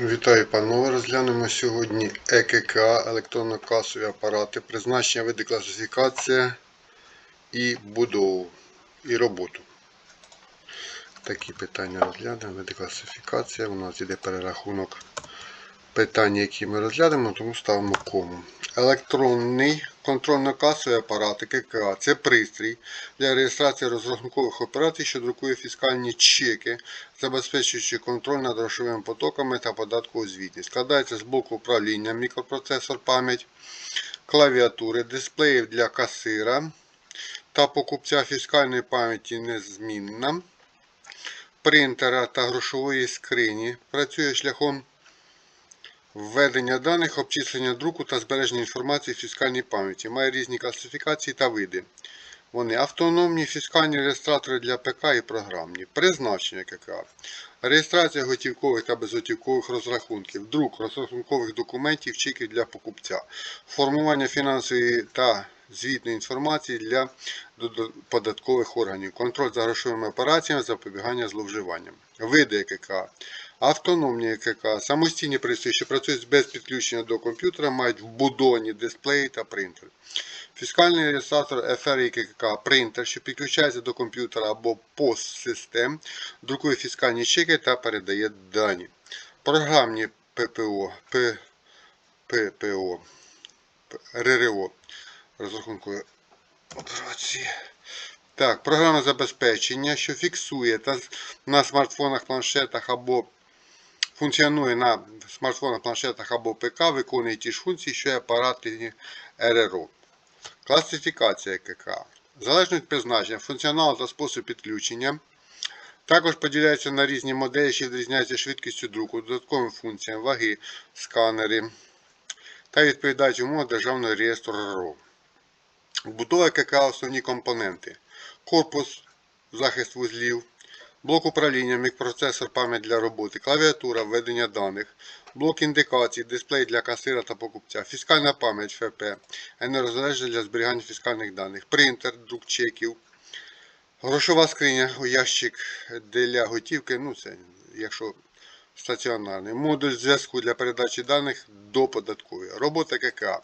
Вітаю, панове. Розглянемо сьогодні ЕКК, електронно-касові апарати, призначення, види класифікація і будову і роботу. Такі питання розглянемо. Види класифікація. У нас йде перерахунок питань, які ми розглянемо, тому ставимо кому. Електронний контрольно-касовий апарат ЕКК це пристрій для реєстрації розрахункових операцій, що друкує фіскальні чеки, забезпечуючи контроль над грошовими потоками та податкову звітність. Складається з блоку управління, мікропроцесор, пам'ять, клавіатури, дисплеїв для касира та покупця фіскальної пам'яті незмінна, принтера та грошової скрині. Працює шляхом Введення даних, обчислення друку та збереження інформації в фіскальній пам'яті. Має різні класифікації та види. Вони автономні фіскальні реєстратори для ПК і програмні. Призначення КК. Реєстрація готівкових та безготівкових розрахунків, друк розрахункових документів, чеків для покупця, формування фінансової та звітної інформації для податкових органів, контроль за грошовими операціями, запобігання зловживанням. Види ЕКК. Автономні ЕКК, самостійні пристрої, що працюють без підключення до комп'ютера, мають вбудовані дисплеї та принтер. Фіскальний реєстратор FR принтер, що підключається до комп'ютера або постсистем, друкує фіскальні чеки та передає дані. Програмні ППО, П, ППО, РРО, розрахункові операції. Так, програма забезпечення, що фіксує та на смартфонах, планшетах або функціонує на смартфонах, планшетах або ПК, виконує ті ж функції, що й апарати РРО. Класифікація КК. Залежно від призначення, функціонал та спосіб підключення. Також поділяється на різні моделі, що відрізняються швидкістю друку, додатковими функціями, ваги, сканери та відповідають умовам Державного реєстру РРО. Вбудова КК основні компоненти. Корпус, захист вузлів, блок управління, мікропроцесор, пам'ять для роботи, клавіатура, введення даних, блок індикацій, дисплей для касира та покупця, фіскальна пам'ять ФП, енергозалежність для зберігання фіскальних даних, принтер, друк чеків, грошова скриня, ящик для готівки, ну це якщо стаціонарний, модуль зв'язку для передачі даних до податкової, робота КК.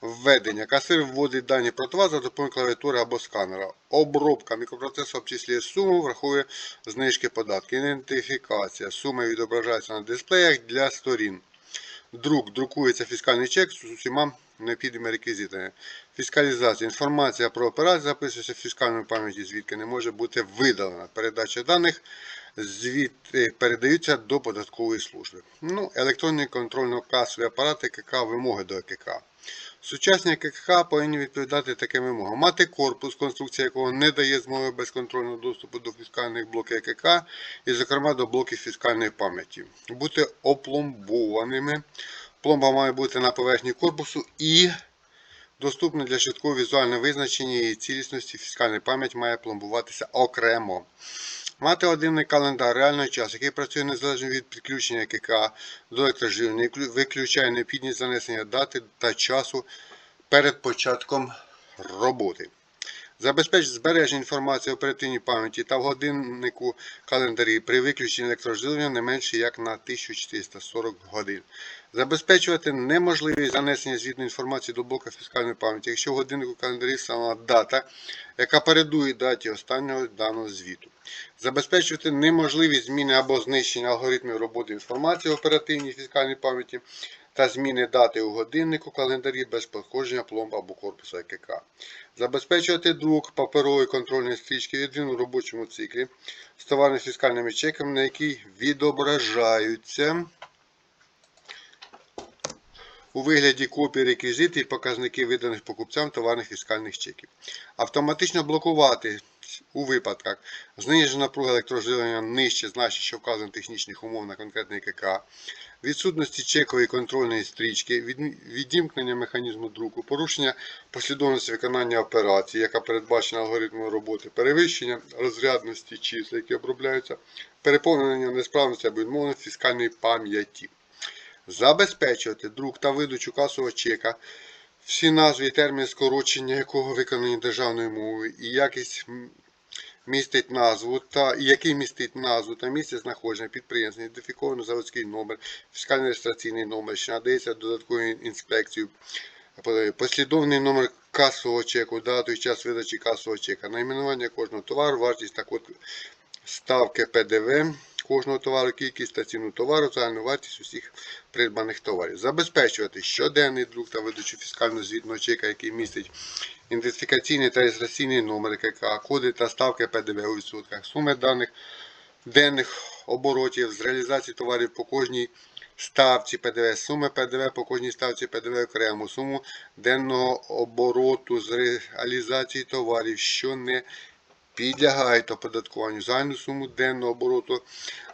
Введення. Касир вводить дані про товар за допомогою клавіатури або сканера. Обробка. Мікропроцесор обчислює суму, враховує знижки податки. Ідентифікація. Сума відображається на дисплеях для сторін. Друк. Друкується фіскальний чек з усіма необхідними реквізитами. Фіскалізація. Інформація про операцію записується в фіскальній пам'яті, звідки не може бути видалена. Передача даних звідти передаються до податкової служби. Ну, електронні контрольно-касові апарати КК, вимоги до ЕКК. Сучасні КК повинні відповідати таким вимогам. Мати корпус, конструкція якого не дає змоги безконтрольного доступу до фіскальних блоків ЕКК і, зокрема, до блоків фіскальної пам'яті. Бути опломбованими. Пломба має бути на поверхні корпусу і доступна для швидкого візуального визначення і цілісності фіскальної пам'яті має пломбуватися окремо. Мати один календар реального часу, який працює незалежно від підключення КК до електроживлення, виключає необхідність занесення дати та часу перед початком роботи. Забезпечить збереження інформації в оперативній пам'яті та в годиннику календарі при виключенні електроживлення не менше як на 1440 годин. Забезпечувати неможливість занесення звітної інформації до блока фіскальної пам'яті, якщо в годиннику календарі сама дата, яка передує даті останнього даного звіту. Забезпечувати неможливість зміни або знищення алгоритмів роботи інформації в оперативній фіскальній пам'яті та зміни дати у годиннику календарі без походження пломба або корпусу ЕКК. Забезпечувати друк паперової контрольної стрічки в єдиному робочому циклі з товарно-фіскальними чеками, на якій відображаються у вигляді копій реквізити і показники виданих покупцям товарних фіскальних чеків. Автоматично блокувати у випадках зниження напруги електроживлення нижче значень, що вказано технічних умов на конкретний КК, відсутності чекової контрольної стрічки, відімкнення механізму друку, порушення послідовності виконання операції, яка передбачена алгоритмом роботи, перевищення розрядності чисел, які обробляються, переповнення несправності або відмовленості фіскальної пам'яті. Забезпечувати друк та видачу касового чека, всі назви і терміни скорочення якого виконані державною мовою і якість містить назву та який містить назву та місце знаходження підприємства, ідентифіковано заводський номер, фіскальний реєстраційний номер, що надається додатковою інспекцією, послідовний номер касового чеку, дату і час видачі касового чека, найменування кожного товару, вартість та код ставки ПДВ кожного товару, кількість та ціну товару, загальну вартість усіх придбаних товарів. Забезпечувати щоденний друк та видачу фіскально звітного чека, який містить ідентифікаційний та реєстраційний номер КК, коди та ставки ПДВ у відсотках, суми даних денних оборотів з реалізації товарів по кожній ставці ПДВ, суми ПДВ по кожній ставці ПДВ окремо, суму денного обороту з реалізації товарів, що не підлягають оподаткуванню загальну суму денного обороту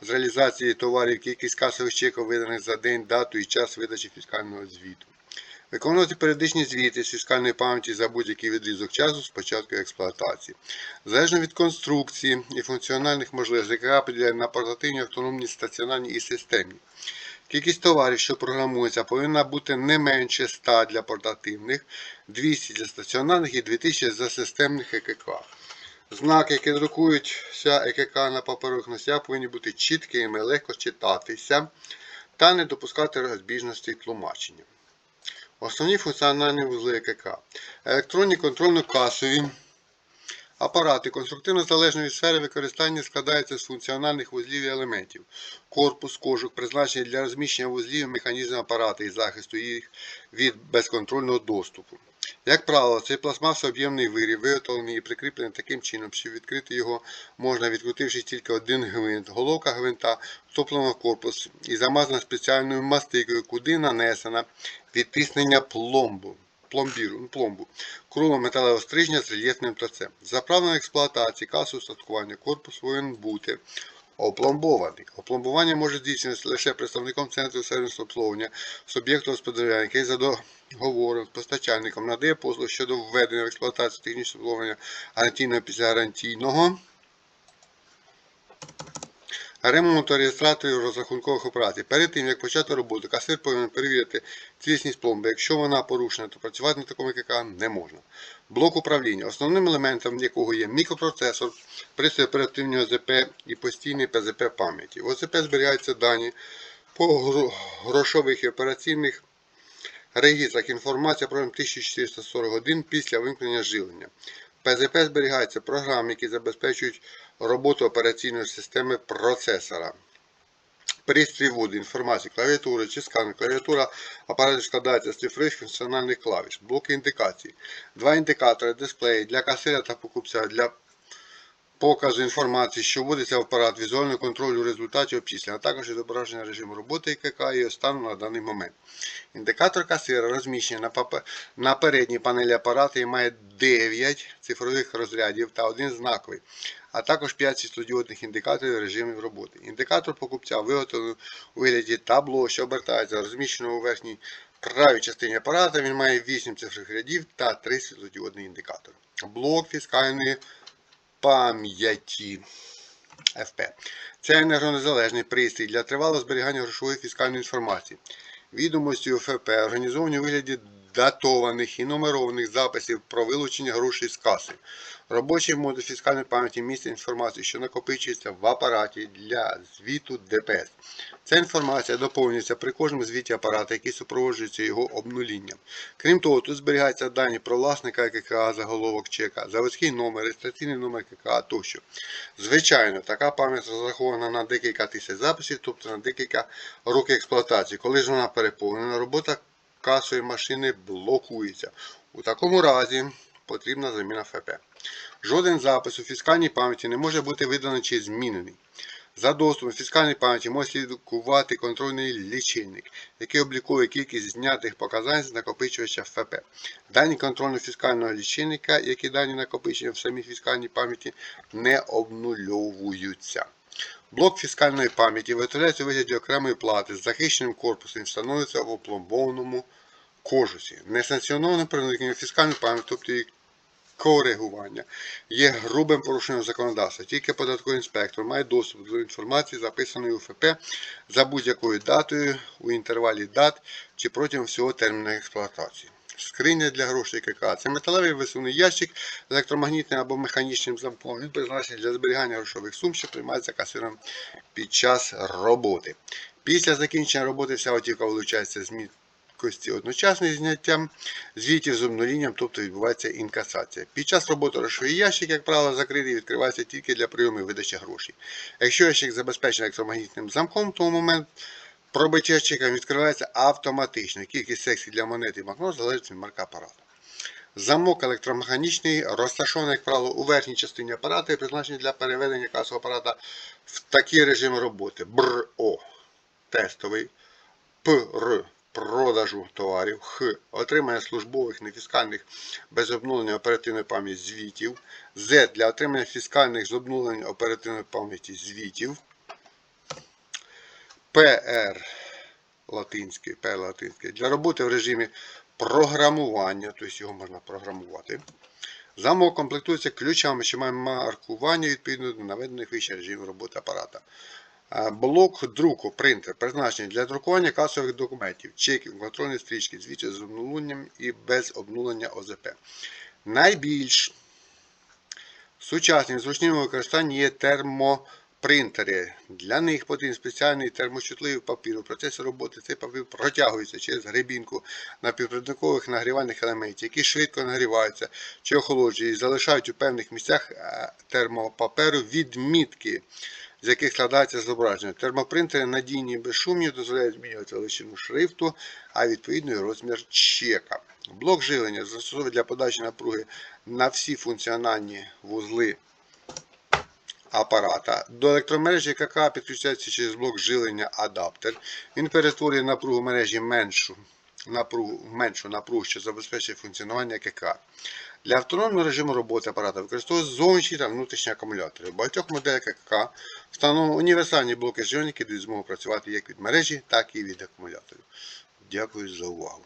з реалізації товарів, кількість касових чеків виданих за день, дату і час видачі фіскального звіту. Виконувати періодичні звіти з фіскальної пам'яті за будь-який відрізок часу з початку експлуатації. Залежно від конструкції і функціональних можливостей, яка поділяє на портативні, автономні, стаціонарні і системні. Кількість товарів, що програмується, повинна бути не менше 100 для портативних, 200 для стаціонарних і 2000 за системних ЕКК. Знаки, які друкуються ЕКК на паперових носіях, повинні бути чіткими, легко читатися та не допускати розбіжності тлумачення. Основні функціональні вузли ЕКК. Електронні контрольно-касові апарати конструктивно залежної сфери використання складаються з функціональних вузлів і елементів. Корпус, кожух, призначений для розміщення вузлів, механізм апарата і захисту їх від безконтрольного доступу. Як правило, цей пластмасовий об'ємний виріб виготовлений і прикріплений таким чином, що відкрити його можна, відкрутивши тільки один гвинт. Головка гвинта втоплена в корпус і замазана спеціальною мастикою, куди нанесена відтиснення пломбу. Пломбіру, ну, пломбу, круглого металевого стрижня з рельєфним торцем. За правилами експлуатації касу устаткування корпус повинен бути опломбований. Опломбування може здійснюватися лише представником центру сервісного обслуговування суб'єкту господарювання, який за договором з постачальником надає послуг щодо введення в експлуатацію технічного обслуговування гарантійного післягарантійного ремонту реєстраторів розрахункових операцій. Перед тим, як почати роботу, касир повинен перевірити цілісність пломби. Якщо вона порушена, то працювати на такому КК не можна. Блок управління, основним елементом якого є мікропроцесор, пристрій оперативного ОЗП і постійний ПЗП пам'яті. В ОЗП зберігаються дані по грошових і операційних реєстрах. Інформація про 1441 після вимкнення живлення. ПЗП зберігаються програми, які забезпечують роботу операційної системи процесора. Пристрій вводу інформації, клавіатура чи сканер. Клавіатура апарату складається з цифрових функціональних клавіш, блоки індикацій, два індикатори, дисплеї для касира та покупця для показу інформації, що вводиться в апарат візуального контролю результатів обчислення, а також відображення режиму роботи ІКК і стану на даний момент. Індикатор касира розміщений на, передній панелі апарату і має 9 цифрових розрядів та один знаковий, а також 5 світлодіодних індикаторів режимів роботи. Індикатор покупця виготовлений у вигляді табло, що обертається, розміщеного у верхній правій частині апарата. Він має 8 цифрових рядів та 3 світлодіодні індикатори. Блок фіскальної пам'яті. ФП. Це енергонезалежний пристрій для тривалого зберігання грошової фіскальної інформації. Відомості ФП організовані у вигляді датованих і нумерованих записів про вилучення грошей з каси. Робочий модуль фіскальної пам'яті містить інформацію, що накопичується в апараті для звіту ДПС. Ця інформація доповнюється при кожному звіті апарата, який супроводжується його обнулінням. Крім того, тут зберігаються дані про власника ККА, заголовок чека, заводський номер, реєстраційний номер ККА тощо. Звичайно, така пам'ять розрахована на декілька тисяч записів, тобто на декілька років експлуатації. Коли ж вона переповнена, робота касової машини блокується. У такому разі потрібна заміна ФП. Жоден запис у фіскальній пам'яті не може бути виданий чи змінений. За доступом фіскальної пам'яті може слідкувати контрольний лічильник, який облікує кількість знятих показань з накопичувача ФП. Дані контрольно-фіскального лічильника, які дані накопичення в самій фіскальній пам'яті, не обнульовуються. Блок фіскальної пам'яті виготовляється у вигляді окремої плати з захищеним корпусом і встановлюється в опломбованому кожусі. Несанкціоноване проникнення фіскальної пам'яті, тобто коригування, є грубим порушенням законодавства. Тільки податковий інспектор має доступ до інформації, записаної у ФП за будь-якою датою у інтервалі дат чи протягом всього терміну експлуатації. Скриня для грошей КК. Це металевий висувний ящик з електромагнітним або механічним замком. Він призначений для зберігання грошових сум, що приймається касиром під час роботи. Після закінчення роботи вся готівка вилучається з міткості одночасно із зняттям звітів з обнулінням, тобто відбувається інкасація. Під час роботи грошовий ящик, як правило, закритий відкривається тільки для прийому і видачі грошей. Якщо ящик забезпечений електромагнітним замком, то в момент пробиття ящика відкривається автоматично. Кількість секцій для монет і банкнот залежить від марка апарату. Замок електромеханічний розташований, як правило, у верхній частині апарату і призначений для переведення касового апарата в такий режим роботи. БРО тестовий, ПР продажу товарів, Х. Отримання службових нефіскальних без обнулення оперативної пам'яті звітів, З. Для отримання фіскальних з обнулення оперативної пам'яті звітів, ПР латинський, П латинський, для роботи в режимі програмування, тобто його можна програмувати. Замок комплектується ключами, що має маркування відповідно до наведених вище режимів роботи апарата. Блок друку, принтер, призначений для друкування касових документів, чеків, контрольні стрічки, звідси з обнуленням і без обнулення ОЗП. Найбільш сучасним зручним у використанні є термопринтери. Для них потрібен спеціальний термочутливий папір. У процесі роботи цей папір протягується через гребінку напівпровідникових нагрівальних елементів, які швидко нагріваються чи охолоджують і залишають у певних місцях е, термопаперу відмітки з яких складається зображення. Термопринтери надійні і безшумні, дозволяють змінювати величину шрифту, а відповідно і розмір чека. Блок живлення застосовує для подачі напруги на всі функціональні вузли апарата. До електромережі КК підключається через блок живлення адаптер. Він перетворює напругу мережі меншу напругу, меншу напругу, що забезпечує функціонування КК. Для автономного режиму роботи апарата використовують зовнішні та внутрішні акумулятори. В багатьох моделях КК встановлено універсальні блоки живлення, які дають змогу працювати як від мережі, так і від акумуляторів. Дякую за увагу.